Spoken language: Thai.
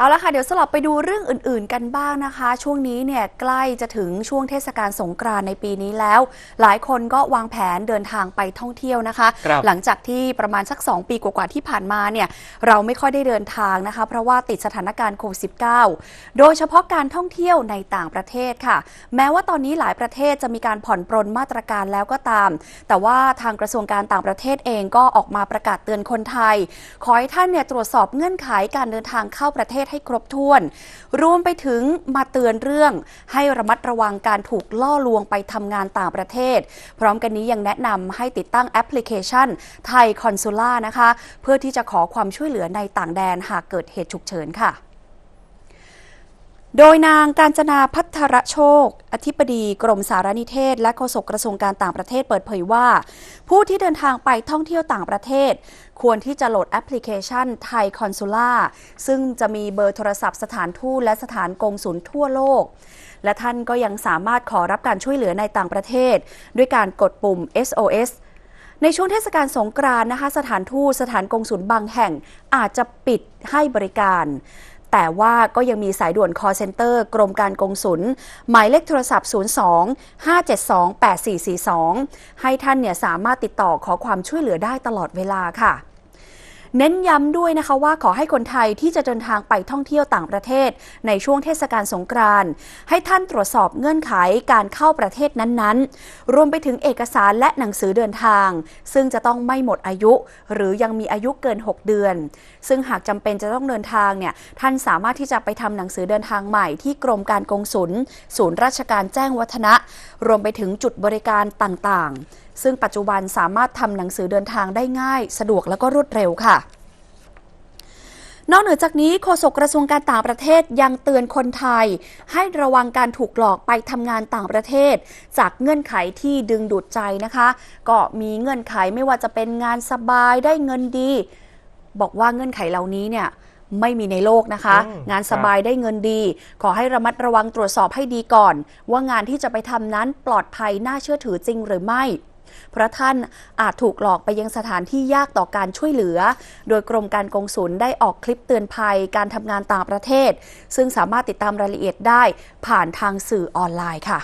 เอาละค่ะ เดี๋ยวสลับไปดูเรื่องอื่นๆกันบ้างนะคะ ช่วงนี้เนี่ยใกล้จะถึงช่วงเทศกาลสงกรานต์ในปีนี้แล้ว หลายคนก็วางแผนเดินทางไปท่องเที่ยวนะคะครับหลังจากที่ประมาณสัก 2 ปีกว่าๆที่ผ่านมาเนี่ยเราไม่ค่อยได้เดินทางนะคะ เพราะว่าติดสถานการณ์โควิด -19 โดยเฉพาะการท่องเที่ยวในต่างประเทศค่ะ แม้ว่าตอนนี้หลายประเทศจะมีการผ่อนปรนมาตรการแล้วก็ตาม แต่ว่าทางกระทรวงการต่างประเทศเองก็ออกมาประกาศเตือนคนไทย ขอให้ท่านเนี่ยตรวจสอบเงื่อนไขการเดินทางเข้าประเทศให้ครบถ้วน รวมไปถึงมาเตือนเรื่อง ให้ระมัดระวังการถูกล่อลวงไปทำงานต่างประเทศ พร้อมกันนี้ยังแนะนำให้ติดตั้งแอปพลิเคชันไทยคอนซูล่านะคะ เพื่อที่จะขอความช่วยเหลือในต่างแดนหากเกิดเหตุฉุกเฉินค่ะ โดยนางการจนาพัทรโชค อธิบดีกรมสารนิเทศ และโฆษกกระทรวงการต่างประเทศเปิดเผยว่า ผู้ที่เดินทางไปท่องเที่ยวต่างประเทศ ควรที่จะโหลดแอปพลิเคชันไทยคอนซูล่าซึ่งจะมีเบอร์โทรศัพท์สถานทูตและสถานกงสุลทั่วโลก และท่านก็ยังสามารถขอรับการช่วยเหลือในต่างประเทศ ด้วยการกดปุ่ม SOS ในช่วงเทศกาลสงกรานต์นะคะ สถานทูตสถานกงสุลบางแห่งอาจจะปิดให้บริการ แต่ว่าก็ยังมีสายด่วน call center กรมการกงสุล หมายเลขโทรศัพท์ 02 572 8442 ให้ท่านเนี่ยสามารถติดต่อขอความช่วยเหลือได้ตลอดเวลาค่ะ เน้นย้ำด้วยนะคะว่าขอให้คนไทยที่จะเดินทางไปท่องเที่ยวต่างประเทศ ในช่วงเทศกาลสงกรานต์ให้ท่านตรวจสอบเงื่อนไขการเข้าประเทศนั้นๆ รวมไปถึงเอกสารและหนังสือเดินทาง ซึ่งจะต้องไม่หมดอายุ หรือยังมีอายุเกิน 6 เดือน ซึ่งหากจำเป็นจะต้องเดินทางเนี่ยท่านสามารถที่จะไปทำหนังสือเดินทางใหม่ที่กรมการกงสุลศูนย์ราชการแจ้งวัฒนะ รวมไปถึงจุดบริการต่างๆซึ่งปัจจุบันสามารถทำหนังสือเดินทางได้ง่าย สะดวกและก็รวดเร็วค่ะนอกเหนือจากนี้โฆษกกระทรวงการต่างประเทศยังเตือนคนไทย ให้ระวังการถูกหลอกไปทำงานต่างประเทศ จากเงื่อนไขที่ดึงดูดใจนะคะ ก็มีเงื่อนไขไม่ว่าจะเป็นงานสบายได้เงินดี บอกว่าเงื่อนไขเหล่านี้เนี่ยไม่มีในโลกนะคะอืมงานสบายได้เงินดี ขอให้ระมัดระวังตรวจสอบให้ดีก่อน ว่างานที่จะไปทำนั้นปลอดภัยน่าเชื่อถือจริงหรือไม่ เพราะท่านอาจถูกหลอกไปยังสถานที่ยากต่อการช่วยเหลือ โดยกรมการกงสุลได้ออกคลิปเตือนภัยการทำงานต่างประเทศ ซึ่งสามารถติดตามรายละเอียดได้ผ่านทางสื่อออนไลน์ค่ะ